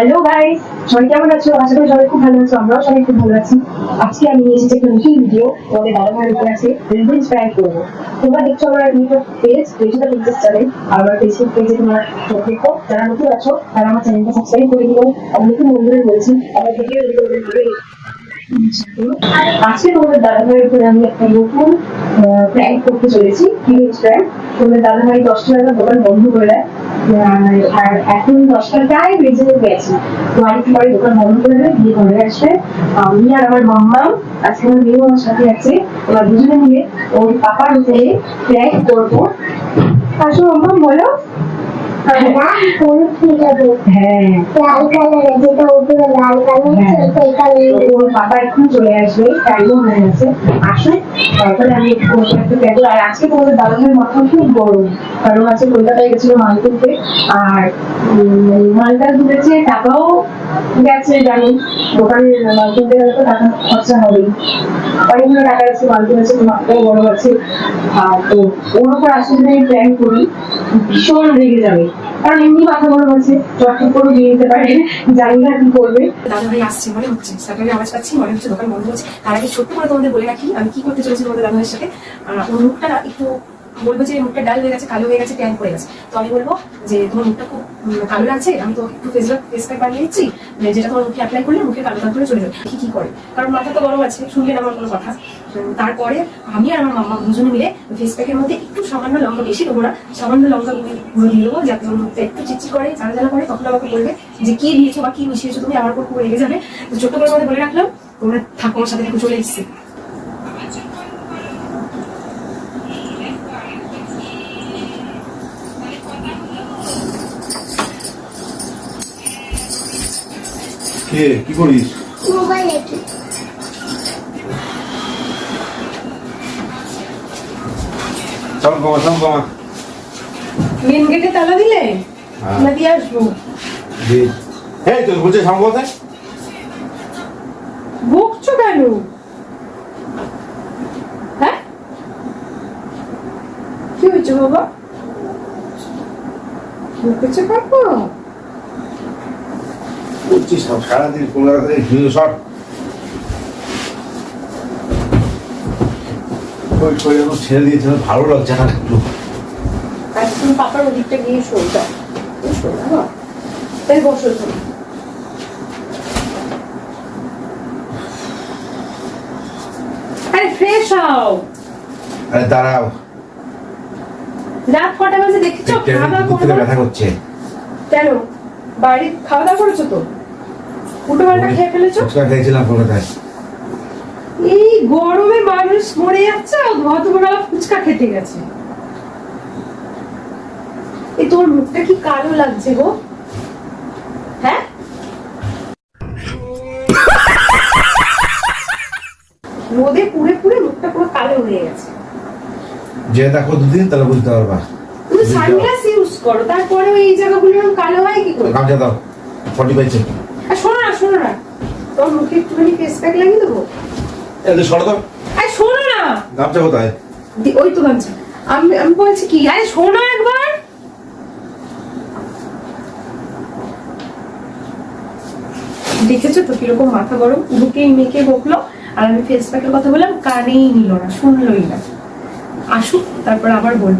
Hello guys সবাই কেমন আছো? আশা করি সবাই খুব ভালো আছো, আমরাও সবাই খুব ভালো আছি। আজকে আমি নিয়ে এসেছি একটা নতুন ভিডিও তোমাদের দাদা ভাইয়ের উপর আছে রিভেঞ্জ প্র্যাঙ্ক করব। তোমরা দেখছ আমার YouTube page register princess channel আর আমার ফেসবুক পেজে তোমার চোখ দেখো। যারা নতুন আছো, তারা আমার চ্যানেলটা সাবস্ক্রাইব করে দিও। আমি নতুন বন্ধুদের বলছি, আমার ভিডিও আজকে তোমাদের দাদা ভাইয়ের উপরে আমি একটা নতুন প্র্যাঙ্ক করতে চলেছি। প্র্যাঙ্ক তোমরা দাদা ভাই দশটা দোকান বন্ধ করে দেয়। আর আর এখন দশটা প্রায় বেজে গেছে। তো পরে দোকান বন্ধ করে দেবে দিয়ে ঘরে আসবে আমি আর আমার মাম্মা, আজকে আমার মেয়েও আমার সাথে আছে। ওরা দুজনে মিলে ওর পাপার হোটেলে প্র্যাঙ্ক করব। আসো মাম্মা, বলো। হ্যাঁ। হ্যাঁ। হয়ে। আমি কারণ কলকাতায় মাল মালটা তুলেছে টাকাও গেছে জানি দোকানে মাল তুলতে গেলে তো টাকা খরচা হবেই। অনেকগুলো টাকা আছে মাল তুলেছে বড় আছে। আর তো ওর উপর আসলে প্ল্যান করি, ভীষণ রেগে যাবে। কারণ এমনি মাথা গরম আছে চটচট করে দিয়ে দিতে পারে জানি না কি করবে। দাদা ভাই আসছে, মনে হচ্ছে। স্যাটারডে আওয়াজ পাচ্ছি, মনে হচ্ছে দোকান বন্ধ হচ্ছে তার আগে ছোট্ট করে তোমাদের বলে রাখি, আমি কি করতে চলেছি তোমাদের দাদা ভাইয়ের সাথে ওর মুখটা একটু বলব যে মুখটা ডাল হয়ে গেছে, কালো হয়ে গেছে ট্যান পড়ে গেছে। তো আমি বলব যে তোমার মুখটা খুব কালো লাগছে, আমি তো একটু ফেস ফেস প্যাক বানিয়ে দিচ্ছি যেটা তোমার মুখে অ্যাপ্লাই করলে মুখে কালো দাগ করে চলে যাবে। কি কি করে। কারণ মাথা তো গরম আছে শুনলেন আমার কোনো কথা। তারপরে আমি আর আমার মামা দুজনে মিলে ফেস প্যাকের মধ্যে একটু সামান্য লঙ্কা, বেশি দেবো না, সামান্য লঙ্কা গুঁড়ো দিয়ে দেবো, যাতে ওর মুখটা একটু চিচি করে জ্বালা জ্বালা করে, তখন আমাকে বলবে যে কি দিয়েছ বা কি মিশিয়েছো, তুমি আমার উপর খুব রেগে যাবে। তো ছোট্ট করে বলে রাখলাম, তোমরা থাকো আমার সাথে একটু চলে এসেছি। কে? কি করিস? মোবাইল একটু চাল কমা চাল কমা মেন গেটে তালা দিলে? হ্যাঁ। না দিয়ে আসব। এই তুই বলছিস সামনে কোথায়? বকছো কেন? হ্যাঁ? কি হয়েছে বাবা? বকেছে পাপা? সারাদিন ওই ছেড়ে দিয়েছে ভালো লাগছে না একটু। তুমি পাপার ওদিকটা গিয়ে শোল দাও শোল বাবা তাই বসো তুমি। আরে ফ্রেশ হও। আরে দাঁড়াও। রাত কটা বাজে দেখছ? খাওয়া দাওয়া ব্যথা করছে। কেন? বাড়ি খাওয়া দাওয়া করেছ তো? উল্টো পাল্টা খেয়ে ফেলেছো? ফুচকা খেয়েছিলাম কলকাতায় এই গরমে মানুষ মরে যাচ্ছে ভদ্রবেলা ফুচকা খেতে গেছে। এই তোর মুখটা কি কালো লাগছে গো? হ্যাঁ? রোদে পুড়ে পুড়ে মুখটা পুরো কালো হয়ে গেছে। যে দেখো দুদিন তাহলে বুঝতে পারবা। তুমি সানগ্লাস ইউজ করো তারপরে এই জায়গাগুলো কালো হয় কি করে? গামছা দাও ফর্টি পাইছে শোনো না শোনো মুখে একটুখানি ফেস প্যাক লাগিয়ে দেবো? এই সরো তো। আর শোনো না। গামছা কোথায়? ওই তো গামছা। আমি আমি বলছি কি আরে শোনো একবার। দেখেছ তো কীরকম মাথা গরম? বুকে মেখে বকলো আর আমি ফেস প্যাকের কথা বললাম কানেই নিল না শুনলই না। আসুক তারপর আবার বল।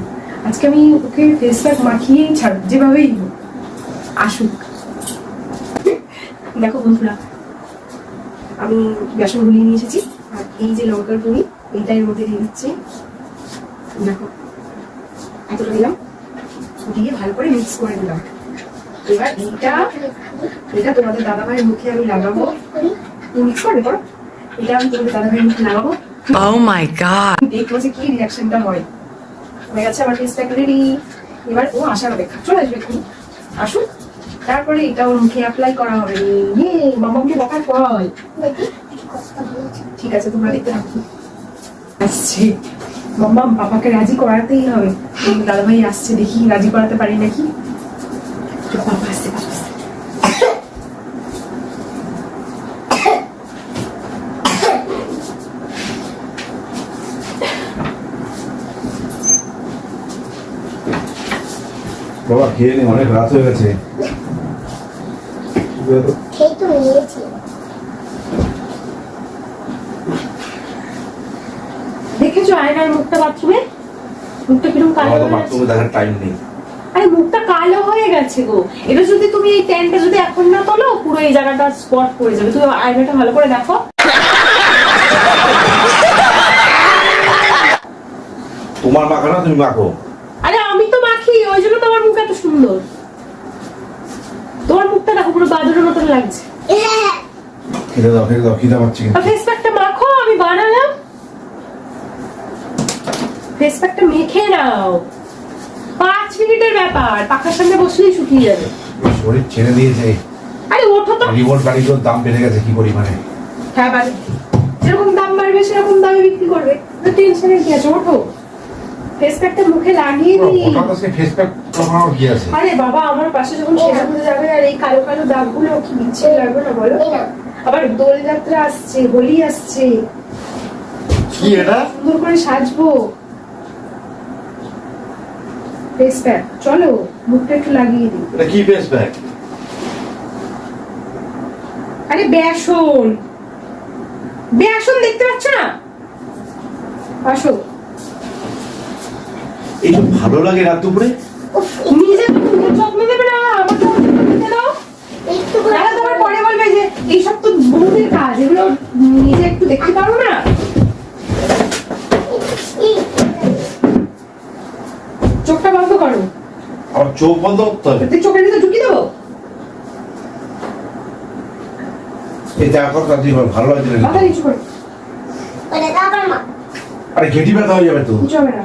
আজকে আমি ওকে ফেস প্যাক মাখিয়েই ছাড়ব যেভাবেই হোক। আসুক। দেখো বন্ধুরা আমি বেসন গুলিয়ে নিয়ে এসেছি আর এই যে লঙ্কার গুঁড়ি এইটা এর মধ্যে দিয়ে দিচ্ছি। দেখো এতটা দিলাম দিয়ে ভালো করে মিক্স করে দিলাম। এবার এইটা এটা তোমাদের দাদা ভাইয়ের মুখে আমি লাগাবো। তুমি মিক্স করে করো এটা আমি তোমাদের দাদা ভাইয়ের মুখে লাগাবো। Oh my god. দেখব যে কি রিয়াকশনটা হয়। হয়ে গেছে আমার ফেস প্যাক রেডি এবার ও আসার অপেক্ষা চলে আসবে আসুন তারপরে এটা ওর মুখে অ্যাপ্লাই করা হবে। ইয়ে মামাকে বকার পর। ঠিক আছে তোমরা দেখতে থাকো। আসছে। মাম্মা বাবাকে রাজি করাতেই হবে। দাদা ভাই আসছে দেখি রাজি করাতে পারি নাকি? বাবা আসছে। বাবা খেয়ে নি অনেক রাত হয়ে গেছে। খেয়ে তো নিয়েছি দেখেছ আয়নার মুখটা বাথরুমে? মুখটা কীরকম কালো হয়ে বাথরুমে দেখার টাইম নেই। আরে মুখটা কালো হয়ে গেছে গো। এটা যদি তুমি এই ট্যানটা যদি এখন না তোলো পুরো এই জায়গাটা স্পট পড়ে যাবে। তুমি আয়নাটা ভালো করে দেখো। তোমার মাখো না তুমি মাখো। আরে আমি তো মাখি ওই জন্য তোমার মুখ এত সুন্দর। মুখটা দেখো পুরো বাদুরের মতন লাগছে। খেতে দাও খেতে দাও খিদে পাচ্ছে কিন্তু। ফেস প্যাকটা মাখো আমি বানালাম। ফেস প্যাকটা মেখে নাও। পাঁচ মিনিটের ব্যাপার পাখার সামনে বসলেই শুকিয়ে যাবে। শরীর ছেড়ে দিয়েছে। আরে ওঠো তো। রিভোল্ট গাড়িগুলোর দাম বেড়ে গেছে কি পরিমাণে? হ্যাঁ বাড়ি। যেরকম দাম বাড়বে সেরকম দামে বিক্রি করবে। টেনশনের কি আছে? ওঠো। ফেস প্যাকটা মুখে লাগিয়ে দিই। ফেস প্যাক আরে বাবা আমার পাশে যখন সেজে যাবে আর এই কালো কালো দাগগুলো কি বিচ্ছিরি লাগবে না বলো? আবার দোল যাত্রা আসছে হোলি আসছে। কি এটা? সুন্দর করে সাজবো। ফেস প্যাক চলো মুখটা একটু লাগিয়ে দিই। এটা কি ফেস প্যাক আরে বেসন। বেসন দেখতে পাচ্ছ না? আসো। এইসব ভালো লাগে রাত দুপুরে। নিজে যত্ন নেবে না আমাকে দাও। একটু তোমার পরে বলবে যে এইসব তো বউদের কাজ এগুলো নিজে একটু দেখতে পারো না। চোখটা বন্ধ করো। আবার চোখ বন্ধ করতে হবে। তুই চোখের ভিতরে ঢুকিয়ে দেবো? আমার ভালো লাগছে না। মাথা নিচু করো। ওটা তারপর আরে ঘেটি ব্যথা হয়ে যাবে তো। না।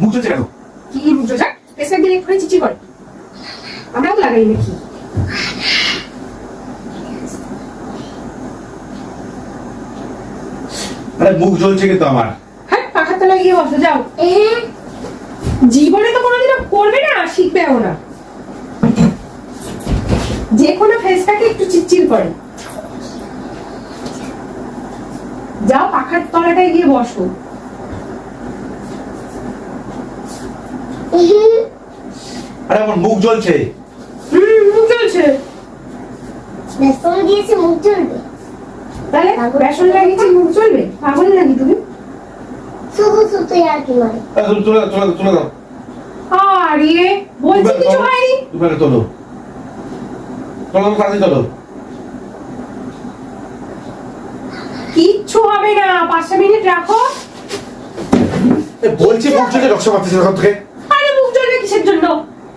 মুখ চলছে কেন কি মুখ যাক ফেসপ্যাক দিয়ে একটু চিচি করে। আমরাও তো লাগাই নাকি আরে মুখ জ্বলছে কিন্তু আমার। হ্যাঁ পাখার তলায় গিয়ে বসো যাও। এ? জীবনে তো কোনোদিনও করবে না শিখবেও না। যে কোনো ফেসটাকে একটু চিটচির করে। যাও পাখার তলাটায় গিয়ে বসো। আরে আমার মুখ জ্বলছে। হুম মুখ জ্বলছে। বেসন দিয়েছে মুখ জ্বলবে। তাহলে বেসন লাগিয়েছি মুখ পাগল নাকি তুমি? শুধু শুধু আর কি মানে। তুলে দাও, তুলে দাও, তুলে দাও। আরে বলছি কিছু। হয়নি? তুমি আগে তোলো তোলো তাড়াতাড়ি তোলো। কিচ্ছু হবে না। পাঁচটা মিনিট রাখো। বলছি মুখ জ্বলছে রক্ত আরে মুখ কিসের জন্য?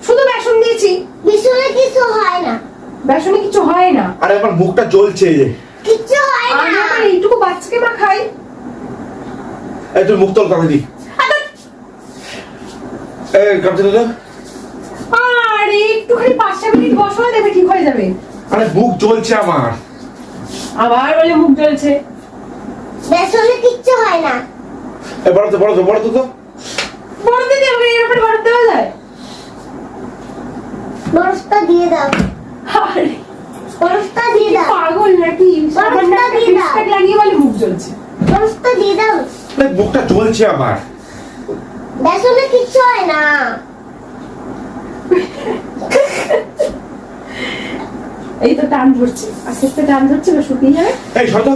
শুধু বেসন দিয়েছি। বিছুনে কিছু হয় না। বেসনে কিছু হয় না। আরে আমার মুখটা জ্বলছে এই যে। কিচ্ছু হয় আমি না। আবার এইটুকু বাচ্চাকে মাখাই এই তুমি মুখ তোল তাড়াতাড়ি এই গামছা দিল। আরে একটুখানি পাঁচটা মিনিট বসো না দেখবে ঠিক হয়ে যাবে। আরে মুখ জ্বলছে আমার। আবার বলে মুখ জ্বলছে। বেসনে কিচ্ছু হয় না। এ বড় তো বড় তো বড় তো তো। বড়তে দিয়ে হবে এর উপরে বরফ দেওয়া যায়? বরফটা দিয়ে দাও। আরে বরফটা দিয়ে দাও। পাগল নাকি? সামান্য দিয়ে দাও। ফেসপ্যাক লাগিয়ে বলে মুখ জ্বলছে। বরফটা দিয়ে দাও। আরে মুখটা জ্বলছে আমার। বেসনে কিচ্ছু হয় না। এই তো টান ধরছে। আস্তে আস্তে টান ধরছে বা শুকিয়ে যাবে। এই শত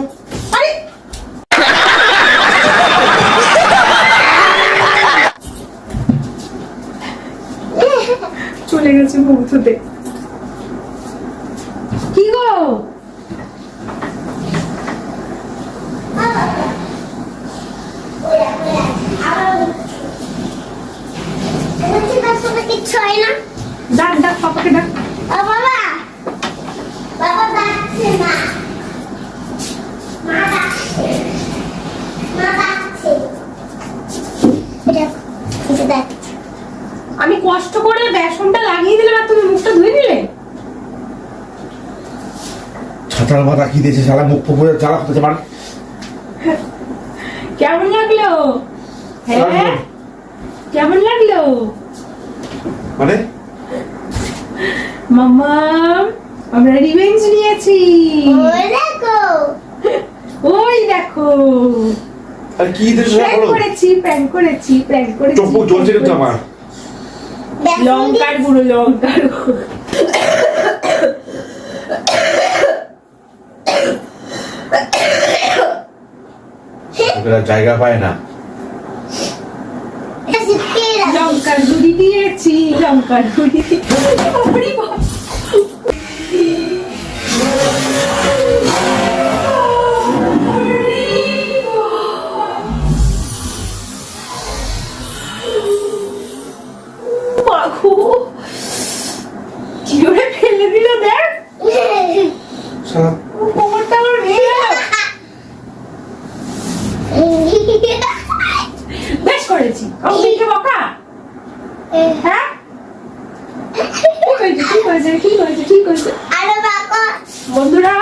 চলে গেছে মুখ ধুতে কি গো বলছি বেসনে কিচ্ছু হয় না ডাক ডাক পাপাকে ডাক ও বাবা বাবা ডাকছে না মা ডাকছে মাথার মাথা কি দিয়েছে শালা মুখ ফুক করে জ্বালা করতেছে মানে কেমন লাগল? হ্যাঁ? কেমন লাগল? মানে? মামা আমরা রিভেঞ্জ নিয়েছি। ওই দেখো। ওই দেখো। আর কি প্র্যাঙ্ক বলো? করেছি প্র্যাঙ্ক করেছি প্র্যাঙ্ক করেছি। চোখ জ্বলছে কিন্তু আমার। লঙ্কার গুঁড়ো লঙ্কার গুঁড়ো। লোকেরা জায়গা পায় না। লঙ্কার গুঁড়ি দিয়েছি লঙ্কার গুঁড়ি কি করে ফেলে দিল দেখ শালা কোমরটা আমার ভেঙে গেল বেশ করেছি আমি মিথ্যে বকা হ্যাঁ কি হয়েছে কি হয়েছে কি হয়েছে কি হয়েছে আরও বাবা বন্ধুরা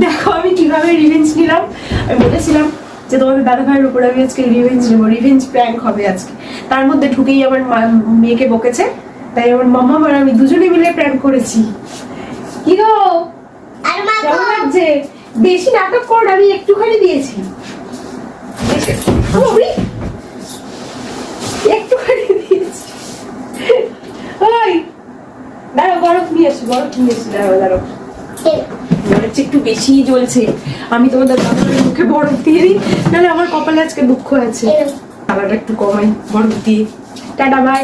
দেখো আমি কীভাবে রিভেঞ্জ নিলাম? আমি বলেছিলাম যে তোমাদের দাদা ভাইয়ের উপর আমি আজকে রিভেঞ্জ নেব রিভেঞ্জ প্র্যাঙ্ক হবে আজকে। তার মধ্যে ঢুকেই আমার মেয়েকে বকেছে। তাই আমার মামা আর আমি দুজনে মিলে প্র্যাঙ্ক করেছি। কি গো? কেমন লাগছে? বেশি নাটক কর আমি একটুখানি দিয়েছি। একটুখানি দিয়েছি। ওই! দাঁড়াও বরফ নিয়ে আসি বরফ নিয়ে আসি দাঁড়াও দাঁড়াও। মনে হচ্ছে একটু বেশি জ্বলছে। আমি তোমাদের দাদার মুখে বরফ দিয়ে দিই নাহলে আমার কপালে আজকে দুঃখ আছে। কালারটা একটু কমাই বরফ দিয়ে। Tata bye